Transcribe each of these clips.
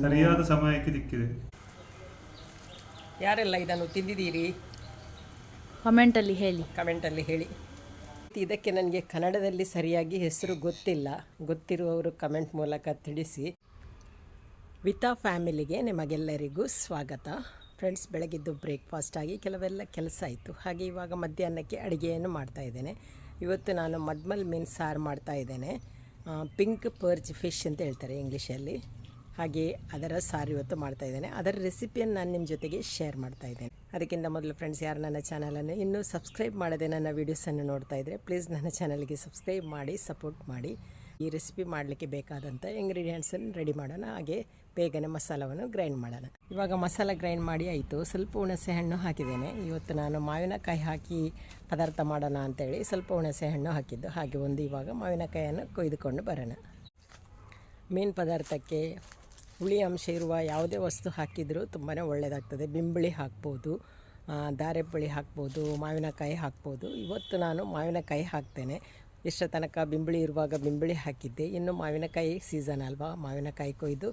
ಸರಿಯಾದ ಸಮಯಕ್ಕೆ ದಿಕ್ಕಿದೆ ಯಾರೆಲ್ಲ ಇದನ್ನು ತಿಂದಿದ್ದೀರಿ? ಕಮೆಂಟಲ್ಲಿ ಹೇಳಿ. ಕಮೆಂಟಲ್ಲಿ ಹೇಳಿ. ಇದಕ್ಕೆ ನನಗೆ ಕನ್ನಡದಲ್ಲಿ ಸರಿಯಾಗಿ ಹೆಸರು ಗೊತ್ತಿಲ್ಲ. ಗೊತ್ತಿರುವವರು ಕಮೆಂಟ್ ಮೂಲಕ ತಿಳಿಸಿ. ವಿತಾ ಫ್ಯಾಮಿಲಿಗೆ ನಿಮಗೆಲ್ಲರಿಗೂ ಸ್ವಾಗತ. ಫ್ರೆಂಡ್ಸ್ ಬೆಳಗ್ಗೆದ್ದು ಬ್ರೇಕ್ಫಾಸ್ಟ್ ಆಗಿ ಕೆಲವೆಲ್ಲ ಕೆಲಸ ಆಯಿತು. ಹಾಗೆ ಇವಾಗ ಮಧ್ಯಾಹ್ನಕ್ಕೆ ಅಡುಗೆಯನ್ನು ಮಾಡ್ತಾ ಇದ್ದೇನೆ. ಇವತ್ತು ನಾನು ಮದ್ಮಲ್ ಮೀನು ಸಾರು ಮಾಡ್ತಾ ಇದ್ದೇನೆ. ಪಿಂಕ್ ಪರ್ಚ್ ಫಿಶ್ ಅಂತ ಹೇಳ್ತಾರೆ ಇಂಗ್ಲೀಷಲ್ಲಿ. ಹಾಗೆ ಅದರ ಸಾರು ಇವತ್ತು ಮಾಡ್ತಾ ಇದ್ದೇನೆ. ಅದರ ರೆಸಿಪಿಯನ್ನು ನಾನು ನಿಮ್ಮ ಜೊತೆಗೆ ಶೇರ್ ಮಾಡ್ತಾ ಇದ್ದೇನೆ. ಅದಕ್ಕಿಂತ ಮೊದಲು ಫ್ರೆಂಡ್ಸ್ ಯಾರು ನನ್ನ ಚಾನಲನ್ನು ಇನ್ನೂ ಸಬ್ಸ್ಕ್ರೈಬ್ ಮಾಡದೆ ನನ್ನ ವೀಡಿಯೋಸನ್ನು ನೋಡ್ತಾ ಇದ್ದರೆ ಪ್ಲೀಸ್ ನನ್ನ ಚಾನಲ್ಗೆ ಸಬ್ಸ್ಕ್ರೈಬ್ ಮಾಡಿ ಸಪೋರ್ಟ್ ಮಾಡಿ. ಈ ರೆಸಿಪಿ ಮಾಡಲಿಕ್ಕೆ ಬೇಕಾದಂಥ ಇಂಗ್ರೀಡಿಯೆಂಟ್ಸನ್ನು ರೆಡಿ ಮಾಡೋಣ. ಹಾಗೆ ಬೇಗನೆ ಮಸಾಲವನ್ನು ಗ್ರೈಂಡ್ ಮಾಡೋಣ. ಇವಾಗ ಮಸಾಲ ಗ್ರೈಂಡ್ ಮಾಡಿ ಆಯಿತು. ಸ್ವಲ್ಪ ಹುಣಸೆ ಹಣ್ಣು ಹಾಕಿದ್ದೇನೆ. ಇವತ್ತು ನಾನು ಮಾವಿನಕಾಯಿ ಹಾಕಿ ಪದಾರ್ಥ ಮಾಡೋಣ ಅಂತೇಳಿ ಸ್ವಲ್ಪ ಹುಣಸೆ ಹಣ್ಣು ಹಾಕಿದ್ದು. ಹಾಗೆ ಒಂದು ಇವಾಗ ಮಾವಿನಕಾಯಿಯನ್ನು ಕೊಯ್ದುಕೊಂಡು ಬರೋಣ. ಮೀನು ಪದಾರ್ಥಕ್ಕೆ ಹುಳಿ ಅಂಶ ಇರುವ ಯಾವುದೇ ವಸ್ತು ಹಾಕಿದರೂ ತುಂಬಾ ಒಳ್ಳೆಯದಾಗ್ತದೆ ಬಿಂಬಳಿ ಹಾಕ್ಬೋದು ದಾರೆಬಳಿ ದಾರೆಪುಳಿ ಹಾಕ್ಬೋದು, ಮಾವಿನಕಾಯಿ ಹಾಕ್ಬೋದು. ಇವತ್ತು ನಾನು ಮಾವಿನಕಾಯಿ ಹಾಕ್ತೇನೆ. ಇಷ್ಟ ತನಕ ಬಿಂಬಳಿ ಇರುವಾಗ ಬಿಂಬಳಿ ಹಾಕಿದ್ದೆ. ಇನ್ನು ಮಾವಿನಕಾಯಿ ಸೀಸನ್ ಅಲ್ವಾ, ಮಾವಿನಕಾಯಿ ಕೊಯ್ದು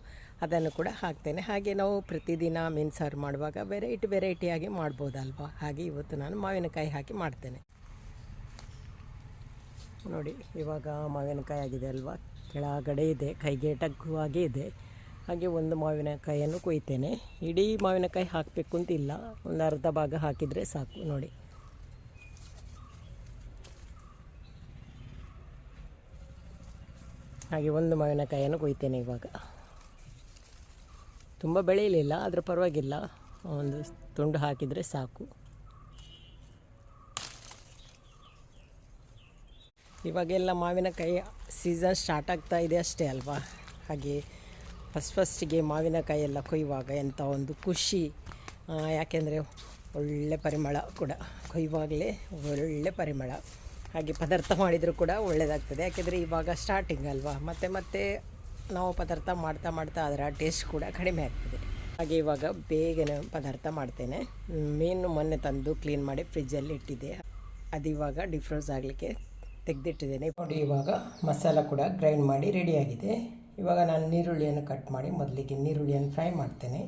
ಅದನ್ನು ಕೂಡ ಹಾಕ್ತೇನೆ. ಹಾಗೆ ನಾವು ಪ್ರತಿದಿನ ಮೀನು ಸಾರು ಮಾಡುವಾಗ ವೆರೈಟಿ ವೆರೈಟಿಯಾಗಿ ಮಾಡ್ಬೋದಲ್ವಾ? ಹಾಗೆ ಇವತ್ತು ನಾನು ಮಾವಿನಕಾಯಿ ಹಾಕಿ ಮಾಡ್ತೇನೆ. ನೋಡಿ, ಇವಾಗ ಮಾವಿನಕಾಯಿ ಆಗಿದೆ ಅಲ್ವಾ? ಕೆಳಗಡೆ ಇದೆ, ಕೈಗೆ ಟಗ್ಗುವಾಗೇ ಇದೆ. ಹಾಗೆ ಒಂದು ಮಾವಿನಕಾಯಿಯನ್ನು ಕೊಯ್ತೇನೆ. ಇಡೀ ಮಾವಿನಕಾಯಿ ಹಾಕಬೇಕು ಅಂತಿಲ್ಲ ಒಂದು ಅರ್ಧ ಭಾಗ ಹಾಕಿದರೆ ಸಾಕು ನೋಡಿ. ಹಾಗೆ ಒಂದು ಮಾವಿನಕಾಯಿಯನ್ನು ಕೊಯ್ತೇನೆ ಇವಾಗ. ತುಂಬ ಬೆಳೆಯಲಿಲ್ಲ, ಆದರೆ ಪರವಾಗಿಲ್ಲ. ಒಂದು ತುಂಡು ಹಾಕಿದರೆ ಸಾಕು. ಇವಾಗೆಲ್ಲ ಮಾವಿನಕಾಯಿ ಸೀಸನ್ ಸ್ಟಾರ್ಟ್ ಆಗ್ತಾ ಇದೆ ಅಷ್ಟೇ ಅಲ್ವಾ? ಹಾಗೆ ಫಸ್ಟ್ ಫಸ್ಟಿಗೆ ಮಾವಿನಕಾಯಿ ಎಲ್ಲ ಕೊಯ್ಯುವಾಗ ಎಂಥ ಒಂದು ಖುಷಿ. ಯಾಕೆಂದರೆ ಒಳ್ಳೆ ಪರಿಮಳ ಕೂಡ. ಕೊಯ್ಯುವಾಗಲೇ ಒಳ್ಳೆ ಪರಿಮಳ. ಹಾಗೆ ಪದಾರ್ಥ ಮಾಡಿದರೂ ಕೂಡ ಒಳ್ಳೆಯದಾಗ್ತದೆ ಯಾಕೆಂದರೆ ಇವಾಗ ಸ್ಟಾರ್ಟಿಂಗ್ ಅಲ್ವಾ? ಮತ್ತೆ ಮತ್ತೆ ನಾವು ಪದಾರ್ಥ ಮಾಡ್ತಾ ಮಾಡ್ತಾ ಅದರ ಟೇಸ್ಟ್ ಕೂಡ ಕಡಿಮೆ ಆಗ್ತದೆ. ಹಾಗೆ ಇವಾಗ ಬೇಗನೆ ಪದಾರ್ಥ ಮಾಡ್ತೇನೆ. ಮೀನು ಮೊನ್ನೆ ತಂದು ಕ್ಲೀನ್ ಮಾಡಿ ಫ್ರಿಜ್ಜಲ್ಲಿ ಇಟ್ಟಿದ್ದೆ. ಅದು ಇವಾಗ ಡಿಫ್ರೋಸ್ ಆಗಲಿಕ್ಕೆ ತೆಗೆದಿಟ್ಟಿದ್ದೇನೆ. ನೋಡಿ, ಇವಾಗ ಮಸಾಲ ಕೂಡ ಗ್ರೈಂಡ್ ಮಾಡಿ ರೆಡಿಯಾಗಿದೆ ಇವಾಗ ನಾನು ನೀರುಳ್ಳಿಯನ್ನು ಕಟ್ ಮಾಡಿ ಮೊದಲಿಗೆ ನೀರುಳ್ಳಿಯನ್ನು ಫ್ರೈ ಮಾಡ್ತೇನೆ.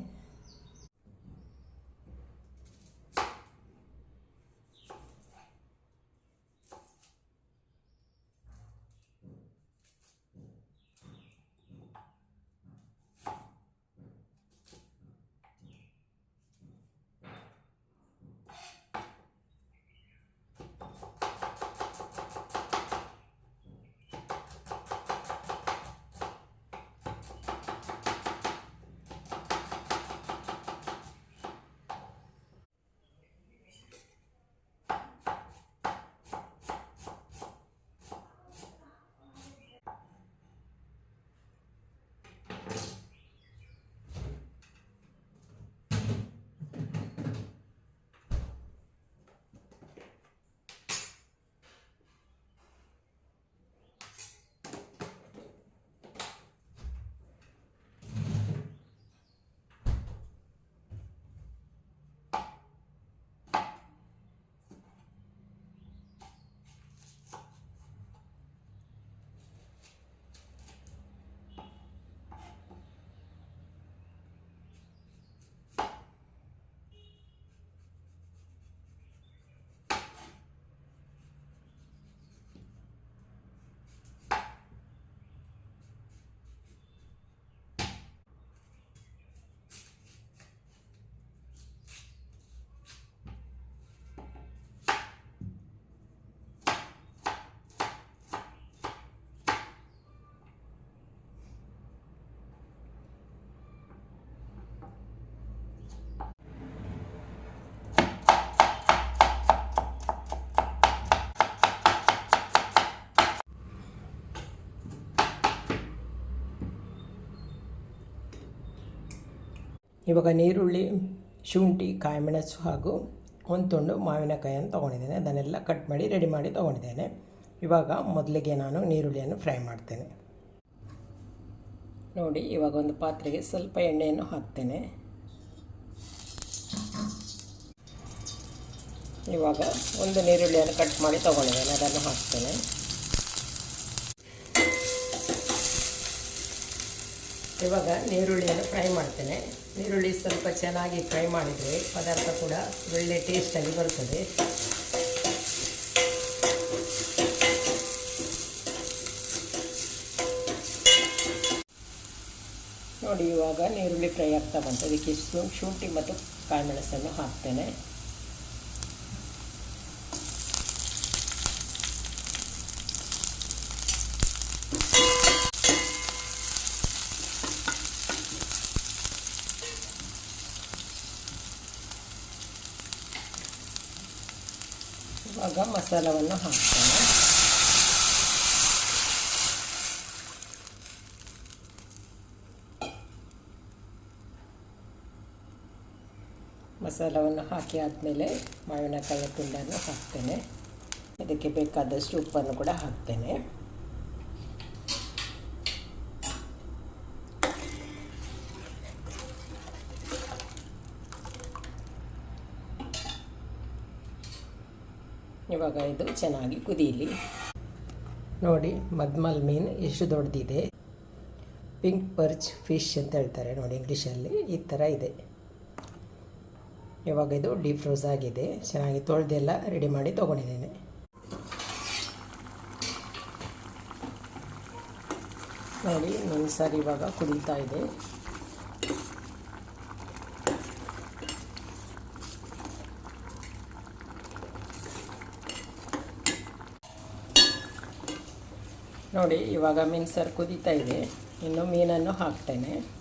ಇವಾಗ ನೀರುಳ್ಳಿ, ಶುಂಠಿ, ಕಾಯಿಮೆಣಸು ಹಾಗೂ ಒಂದು ತುಂಡು ಮಾವಿನಕಾಯಿಯನ್ನು ತೊಗೊಂಡಿದ್ದೇನೆ. ಅದನ್ನೆಲ್ಲ ಕಟ್ ಮಾಡಿ ರೆಡಿ ಮಾಡಿ ತೊಗೊಂಡಿದ್ದೇನೆ. ಇವಾಗ ಮೊದಲಿಗೆ ನಾನು ನೀರುಳ್ಳಿಯನ್ನು ಫ್ರೈ ಮಾಡ್ತೇನೆ. ನೋಡಿ, ಇವಾಗ ಒಂದು ಪಾತ್ರೆಗೆ ಸ್ವಲ್ಪ ಎಣ್ಣೆಯನ್ನು ಹಾಕ್ತೇನೆ. ಇವಾಗ ಒಂದು ನೀರುಳ್ಳಿಯನ್ನು ಕಟ್ ಮಾಡಿ ತೊಗೊಂಡಿದ್ದೇನೆ. ಅದನ್ನು ಹಾಕ್ತೇನೆ. ಇವಾಗ ನೀರುಳ್ಳಿಯನ್ನು ಫ್ರೈ ಮಾಡ್ತೇನೆ. ನೀರುಳ್ಳಿ ಸ್ವಲ್ಪ ಚೆನ್ನಾಗಿ ಫ್ರೈ ಮಾಡಿದರೆ ಪದಾರ್ಥ ಕೂಡ ಒಳ್ಳೆ ಟೇಸ್ಟಾಗಿ ಬರ್ತದೆ. ನೋಡಿ, ಇವಾಗ ನೀರುಳ್ಳಿ ಫ್ರೈ ಆಗ್ತಾ ಬಂತು. ಅದಕ್ಕೆ ಶುಂಠಿ ಮತ್ತು ಕಾಳುಮೆಣಸನ್ನು ಹಾಕ್ತೇನೆ. ಇವಾಗ ಮಸಾಲವನ್ನು ಹಾಕ್ತೇನೆ ಮಸಾಲವನ್ನು ಹಾಕಿ ಆದಮೇಲೆ ಮಾವಿನಕಾಯಿಯ ತುಂಡನ್ನು ಹಾಕ್ತೇನೆ ಇದಕ್ಕೆ ಬೇಕಾದಷ್ಟು ಉಪ್ಪನ್ನು ಕೂಡ ಹಾಕ್ತೇನೆ ಇವಾಗ ಇದು ಚೆನ್ನಾಗಿ ಕುದಿಯಲಿ. ನೋಡಿ, ಮದ್ಮಲ್ ಮೀನು ಎಷ್ಟು ದೊಡ್ಡದಿದೆ. ಪಿಂಕ್ ಪರ್ಚ್ ಫಿಶ್ ಅಂತ ಹೇಳ್ತಾರೆ ನೋಡಿ ಇಂಗ್ಲೀಷಲ್ಲಿ, ಈ ಥರ ಇದೆ. ಇವಾಗ ಇದು ಡೀಪ್ ಫ್ರೋಸ್ ಆಗಿದೆ. ಚೆನ್ನಾಗಿ ತೊಳೆದೆಲ್ಲ ರೆಡಿ ಮಾಡಿ ತೊಗೊಂಡಿದ್ದೇನೆ. ನೋಡಿ ಸರ್ ಇವಾಗ ಕುದೀತಾ ಇದೆ. ನೋಡಿ ಇವಾಗ ಮೀನು ಸಾರು ಕುದೀತಾ ಇದೆ. ಇನ್ನು ಮೀನನ್ನು ಹಾಕ್ತೇನೆ.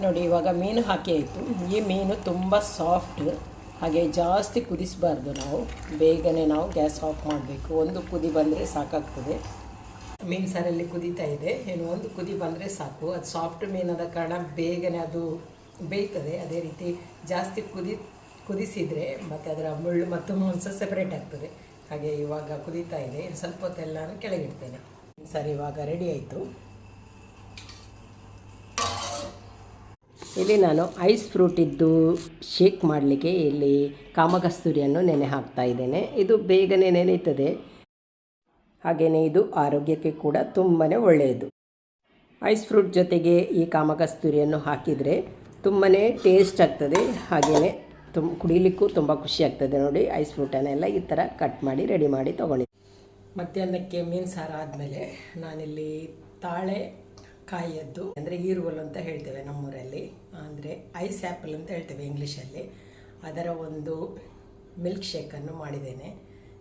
ನೋಡಿ, ಇವಾಗ ಮೀನು ಹಾಕಿ ಆಯಿತು. ಈ ಮೀನು ತುಂಬ ಸಾಫ್ಟ್ ಹಾಗೆ ಜಾಸ್ತಿ ಕುದಿಸಬಾರ್ದು ನಾವು. ಬೇಗನೆ ನಾವು ಗ್ಯಾಸ್ ಆಫ್ ಮಾಡಬೇಕು. ಒಂದು ಕುದಿ ಬಂದರೆ ಸಾಕಾಗ್ತದೆ. ಮೀನು ಸಾರಲ್ಲಿ ಕುದೀತಾ ಇದೆ. ಏನು, ಒಂದು ಕುದಿ ಬಂದರೆ ಸಾಕು. ಅದು ಸಾಫ್ಟ್ ಮೀನಾದ ಕಾರಣ ಬೇಗನೆ ಅದು ಬೇಯ್ತದೆ. ಅದೇ ರೀತಿ ಜಾಸ್ತಿ ಕುದಿ, ಕುದಿಸಿದರೆ ಮತ್ತು ಅದರ ಮುಳ್ಳು ಮತ್ತು ಮಾಂಸ ಸೆಪರೇಟ್ ಆಗ್ತದೆ. ಹಾಗೆ ಇವಾಗ ಕುದೀತಾ ಇದೆ. ಸ್ವಲ್ಪ ಹೊತ್ತೆಲ್ಲ ಕೆಳಗಿಡ್ತೇನೆ. ಸರಿ ಇವಾಗ ರೆಡಿ ಆಯಿತು. ಇಲ್ಲಿ ನಾನು ಐಸ್ ಫ್ರೂಟಿದ್ದು ಶೇಕ್ ಮಾಡಲಿಕ್ಕೆ ಇಲ್ಲಿ ಕಾಮಕಸ್ತೂರಿಯನ್ನು ನೆನೆ ಹಾಕ್ತಾ ಇದ್ದೇನೆ. ಇದು ಬೇಗನೆ ನೆನೀತದೆ ಹಾಗೆಯೇ ಇದು ಆರೋಗ್ಯಕ್ಕೆ ಕೂಡ ತುಂಬಾ ಒಳ್ಳೆಯದು. ಐಸ್ ಫ್ರೂಟ್ ಜೊತೆಗೆ ಈ ಕಾಮಕಸ್ತೂರಿಯನ್ನು ಹಾಕಿದರೆ ತುಂಬಾ ಟೇಸ್ಟ್ ಆಗ್ತದೆ. ಹಾಗೆಯೇ ತುಂಬ ಕುಡಿಲಿಕ್ಕೂ ತುಂಬ ಖುಷಿ ಆಗ್ತದೆ ನೋಡಿ. ಐಸ್ ಫ್ರೂಟನ್ನೆಲ್ಲ ಈ ಥರ ಕಟ್ ಮಾಡಿ, ರೆಡಿ ಮಾಡಿ ತೊಗೊಂಡಿದ್ದೆ. ಮಧ್ಯಾಹ್ನಕ್ಕೆ ಮೀನು ಸಾರು ಆದಮೇಲೆ ನಾನಿಲ್ಲಿ ತಾಳೆ ಕಾಯಿಯದ್ದು, ಅಂದರೆ ಈರುವಲು ಅಂತ ಹೇಳ್ತೇವೆ ನಮ್ಮೂರಲ್ಲಿ. ಅಂದರೆ ಐಸ್ ಆ್ಯಪಲ್ ಅಂತ ಹೇಳ್ತೇವೆ ಇಂಗ್ಲೀಷಲ್ಲಿ. ಅದರ ಒಂದು ಮಿಲ್ಕ್ ಶೇಕನ್ನು ಮಾಡಿದ್ದೇನೆ.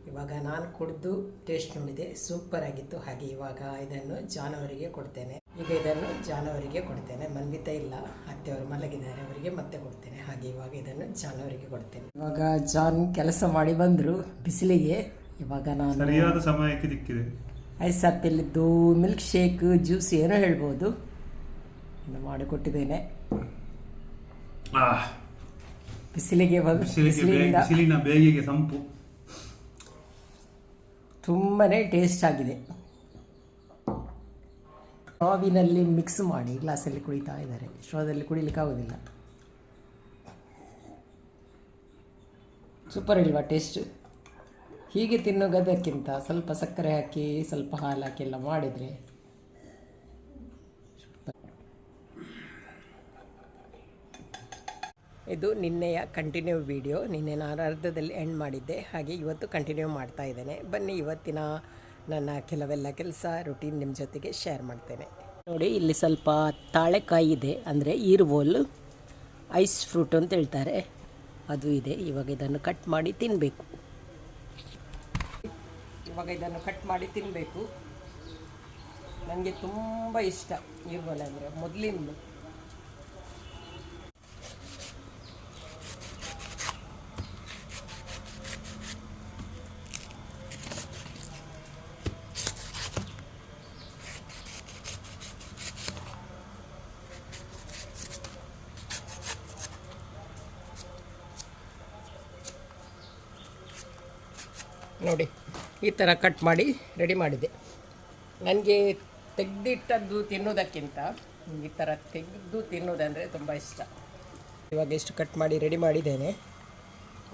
ಇವಾಗ ನಾನು ಕುಡಿದು ಟೇಸ್ಟ್ ನೋಡಿದೆ ಸೂಪರ್ ಆಗಿತ್ತು. ಹಾಗೆ ಇವಾಗ ಇದನ್ನು ಜಾನವರಿಗೆ ಕೊಡ್ತೇನೆ. ಈಗ ಇದನ್ನು ಜಾನವರಿಗೆ ಕೊಡ್ತೇನೆ. ಮನ್ವಿತ ಇಲ್ಲ ಅತ್ತೆಯವರು ಮಲಗಿದ್ದಾರೆ ಅವರಿಗೆ ಮತ್ತೆ ಕೊಡ್ತೇನೆ. ಹಾಗೆ ಇವಾಗ ಇದನ್ನು ಜಾನವರಿಗೆ ಕೊಡ್ತೇನೆ. ಇವಾಗ ಜಾನ್ ಕೆಲಸ ಮಾಡಿ ಬಂದರು ಬಿಸಿಲಿಗೆ. ಇವಾಗ ನಾನು ಸರಿಯಾದ ಸಮಯಕ್ಕೆ ದಿಕ್ಕಿದೆ ಐಸ್ ಆ್ಯಪಲ್ಲಿದ್ದು ಮಿಲ್ಕ್ ಶೇಕ್ ಜ್ಯೂಸ್ ಏನೋ ಹೇಳ್ಬೋದು. ಮಾಡಿಕೊಟ್ಟಿದ್ದೇನೆ ಬಿಸಿಲಿಗೆ ಬಿಸಿಲಿನ ಬೇಗೆಗೆ ಸಂಪು. ತುಂಬಾ ಟೇಸ್ಟ್ ಆಗಿದೆ. ಸ್ಟ್ರಾವಿನಲ್ಲಿ ಮಿಕ್ಸ್ ಮಾಡಿ ಗ್ಲಾಸಲ್ಲಿ ಕುಡಿತಾ ಇದ್ದಾರೆ. ಸ್ಟ್ರಾದಲ್ಲಿ ಕುಡಿಲಿಕ್ಕೆ ಆಗೋದಿಲ್ಲ. ಸೂಪರ್ ಇಲ್ವಾ ಟೇಸ್ಟ್ ಹೀಗೆ ತಿನ್ನೋಗೋದಕ್ಕಿಂತ ಸ್ವಲ್ಪ ಸಕ್ಕರೆ ಹಾಕಿ ಸ್ವಲ್ಪ ಹಾಲು ಹಾಕಿ ಎಲ್ಲ ಮಾಡಿದರೆ ಇದು ನಿನ್ನೆಯ ಕಂಟಿನ್ಯೂ ವಿಡಿಯೋ ನಿನ್ನೆ ನಾನು ಅರ್ಧದಲ್ಲಿ ಎಂಡ್ ಮಾಡಿದ್ದೆ. ಹಾಗೆ ಇವತ್ತು ಕಂಟಿನ್ಯೂ ಮಾಡ್ತಾ ಇದ್ದೇನೆ. ಬನ್ನಿ ಇವತ್ತಿನ ನನ್ನ ಕೆಲವೆಲ್ಲ ಕೆಲಸ ರುಟೀನ್ ನಿಮ್ಮ ಜೊತೆಗೆ ಶೇರ್ ಮಾಡ್ತೇನೆ. ನೋಡಿ, ಇಲ್ಲಿ ಸ್ವಲ್ಪ ತಾಳೆಕಾಯಿ ಇದೆ. ಅಂದರೆ ಈರ್ವೋಲ್ ಐಸ್ ಫ್ರೂಟ್ ಅಂತ ಹೇಳ್ತಾರೆ. ಅದು ಇದೆ. ಇವಾಗ ಇದನ್ನು ಕಟ್ ಮಾಡಿ ತಿನ್ನಬೇಕು ಇವಾಗ ಇದನ್ನು ಕಟ್ ಮಾಡಿ ತಿನ್ನಬೇಕು ನನಗೆ ತುಂಬ ಇಷ್ಟ ಈರ್ವೋಲ್ ಅಂದರೆ ಮೊದಲಿಂದ. ನೋಡಿ ಈ ಥರ ಕಟ್ ಮಾಡಿ ರೆಡಿ ಮಾಡಿದೆ. ನನಗೆ ತೆಗೆದಿಟ್ಟದ್ದು ತಿನ್ನೋದಕ್ಕಿಂತ ಈ ಥರ ತೆಗೆದು ತಿನ್ನೋದಂದರೆ ತುಂಬ ಇಷ್ಟ. ಇವಾಗ ಎಷ್ಟು ಕಟ್ ಮಾಡಿ ರೆಡಿ ಮಾಡಿದ್ದೇನೆ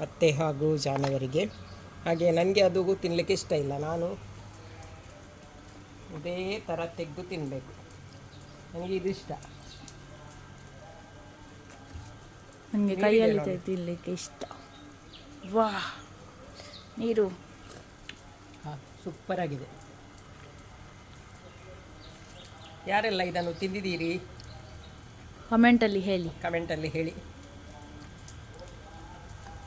ಅತ್ತೆ ಹಾಗೂ ಜಾನವರಿಗೆ. ಹಾಗೆ ನನಗೆ ಅದು ತಿನ್ನಲಿಕ್ಕೆ ಇಷ್ಟ ಇಲ್ಲ. ನಾನು ಇದೇ ಥರ ತೆಗೆದು ತಿನ್ನಬೇಕು ನನಗೆ ಇದು ಇಷ್ಟ. ನನಗೆ ಕೈಯಲ್ಲಿ ತಿನ್ನಲಿಕ್ಕೆ ಇಷ್ಟ. ವಾ ನೀರು. ಹಾಂ ಸೂಪರಾಗಿದೆ. ಯಾರೆಲ್ಲ ಇದನ್ನು ತಿಂದಿದ್ದೀರಿ? ಕಮೆಂಟಲ್ಲಿ ಹೇಳಿ. ಕಮೆಂಟಲ್ಲಿ ಹೇಳಿ.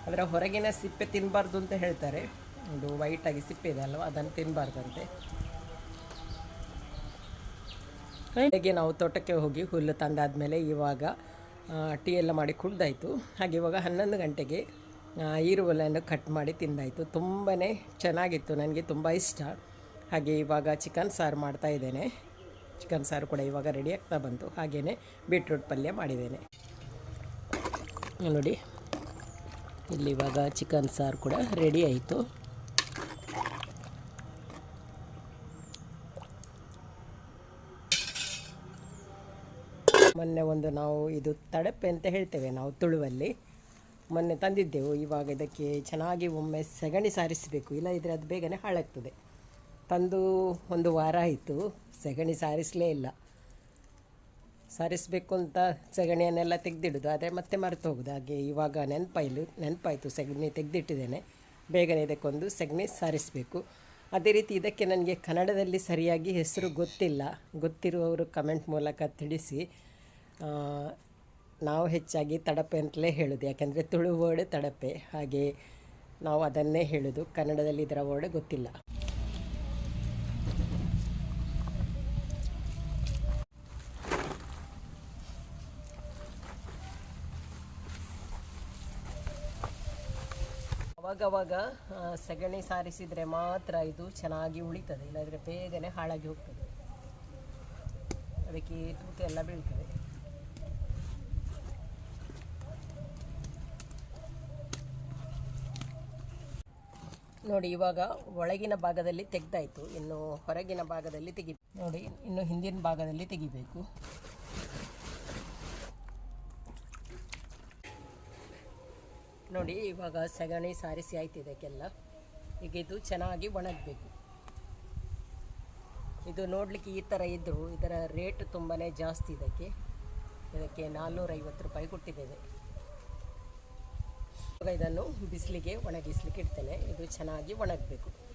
ಅದರ ಹೊರಗಿನ ಸಿಪ್ಪೆ ತಿನ್ನಬಾರ್ದು ಅಂತ ಹೇಳ್ತಾರೆ. ಒಂದು ವೈಟಾಗಿ ಸಿಪ್ಪೆ ಇದೆ ಅಲ್ವ ಅದನ್ನು ತಿನ್ನಬಾರ್ದಂತೆ ಬೆಳಗ್ಗೆ ನಾವು ತೋಟಕ್ಕೆ ಹೋಗಿ ಹುಲ್ಲು ತಂದಾದಮೇಲೆ ಇವಾಗ ಆ, ಟೀ ಎಲ್ಲ ಮಾಡಿ ಕುಡ್ದಾಯಿತು. ಹಾಗೆ ಇವಾಗ ಹನ್ನೊಂದು ಗಂಟೆಗೆ ಈರುಳ್ಳಿಯನ್ನು ಕಟ್ ಮಾಡಿ ತಿಂದಾಯಿತು. ತುಂಬಾ ಚೆನ್ನಾಗಿತ್ತು, ನನಗೆ ತುಂಬ ಇಷ್ಟ. ಹಾಗೆ ಇವಾಗ ಚಿಕನ್ ಸಾರು ಮಾಡ್ತಾ ಇದ್ದೇನೆ. ಚಿಕನ್ ಸಾರು ಕೂಡ ಇವಾಗ ರೆಡಿ ಆಗ್ತಾ ಬಂತು. ಹಾಗೆಯೇ ಬೀಟ್ರೂಟ್ ಪಲ್ಯ ಮಾಡಿದ್ದೇನೆ. ನೋಡಿ, ಇಲ್ಲಿ ಇವಾಗ ಚಿಕನ್ ಸಾರು ಕೂಡ ರೆಡಿ ಆಯಿತು. ಮೊನ್ನೆ ಒಂದು ನಾವು ಇದು ತಡಪೆ ಅಂತ ಹೇಳ್ತೇವೆ, ನಾವು ತುಳುವಲ್ಲಿ. ಮೊನ್ನೆ ತಂದಿದ್ದೆವು, ಇವಾಗ ಇದಕ್ಕೆ ಚೆನ್ನಾಗಿ ಒಮ್ಮೆ ಸೆಗಣಿ ಸಾರಿಸಬೇಕು. ಇಲ್ಲ ಇದ್ರೆ ಅದು ಬೇಗನೆ ಹಾಳಾಗ್ತದೆ. ತಂದು ಒಂದು ವಾರ ಆಯಿತು, ಸಗಣಿ ಸಾರಿಸಲೇ ಇಲ್ಲ. ಸಾರಿಸಬೇಕು ಅಂತ ಸಗಣಿಯನ್ನೆಲ್ಲ ತೆಗೆದಿಡೋದು, ಆದರೆ ಮತ್ತೆ ಮರೆತು ಹೋಗೋದು. ಹಾಗೆ ಇವಾಗ ನೆನಪಾಯಿಲು, ನೆನಪಾಯಿತು, ಸಗಣಿ ತೆಗೆದಿಟ್ಟಿದ್ದೇನೆ. ಬೇಗನೆ ಇದಕ್ಕೊಂದು ಸೆಗಣಿ ಸಾರಿಸಬೇಕು. ಅದೇ ರೀತಿ ಇದಕ್ಕೆ ನನಗೆ ಕನ್ನಡದಲ್ಲಿ ಸರಿಯಾಗಿ ಹೆಸರು ಗೊತ್ತಿಲ್ಲ. ಗೊತ್ತಿರುವವರು ಕಮೆಂಟ್ ಮೂಲಕ ತಿಳಿಸಿ. ನಾವು ಹೆಚ್ಚಾಗಿ ತಡಪೆ ಅಂತಲೇ ಹೇಳೋದು. ಯಾಕೆಂದರೆ ತುಳು ವರ್ಡ್ ತಡಪೆ. ಹಾಗೆ ನಾವು ಅದನ್ನೇ ಹೇಳೋದು. ಕನ್ನಡದಲ್ಲಿ ಇದರ ವರ್ಡ್ ಗೊತ್ತಿಲ್ಲ. ಅವಾಗವಾಗ ಸಗಣಿ ಸಾರಿಸಿದರೆ ಮಾತ್ರ ಇದು ಚೆನ್ನಾಗಿ ಉಳಿತದೆ. ಇಲ್ಲದ್ರೆ ಬೇಗನೆ ಹಾಳಾಗಿ ಹೋಗ್ತದೆ. ಅದಕ್ಕೆ ತೂಕ ಎಲ್ಲ ಬೀಳ್ತದೆ. ನೋಡಿ, ಇವಾಗ ಒಳಗಿನ ಭಾಗದಲ್ಲಿ ತೆಗ್ದಾಯ್ತು. ಇನ್ನು ಹೊರಗಿನ ಭಾಗದಲ್ಲಿ ತೆಗಿ, ನೋಡಿ, ಇನ್ನು ಹಿಂದಿನ ಭಾಗದಲ್ಲಿ ತೆಗಿಬೇಕು. ನೋಡಿ, ಇವಾಗ ಸಗಣಿ ಸಾರಿಸಿ ಆಯ್ತು ಇದಕ್ಕೆಲ್ಲ. ಈಗ ಇದು ಚೆನ್ನಾಗಿ ಒಣಗಬೇಕು. ಇದು ನೋಡಲಿಕ್ಕೆ ಈ ಥರ ಇದ್ದರೂ ಇದರ ರೇಟ್ ತುಂಬಾ ಜಾಸ್ತಿ ಇದಕ್ಕೆ. ಇದಕ್ಕೆ ನಾನ್ನೂರೈವತ್ತು ರೂಪಾಯಿ ಕೊಟ್ಟಿದ್ದೇವೆ. ಇದನ್ನು ಬಿಸಿಲಿಗೆ ಒಣಗಿಸ್ಲಿಕ್ಕೆ ಇಡ್ತೇನೆ. ಇದು ಚೆನ್ನಾಗಿ ಒಣಗಬೇಕು.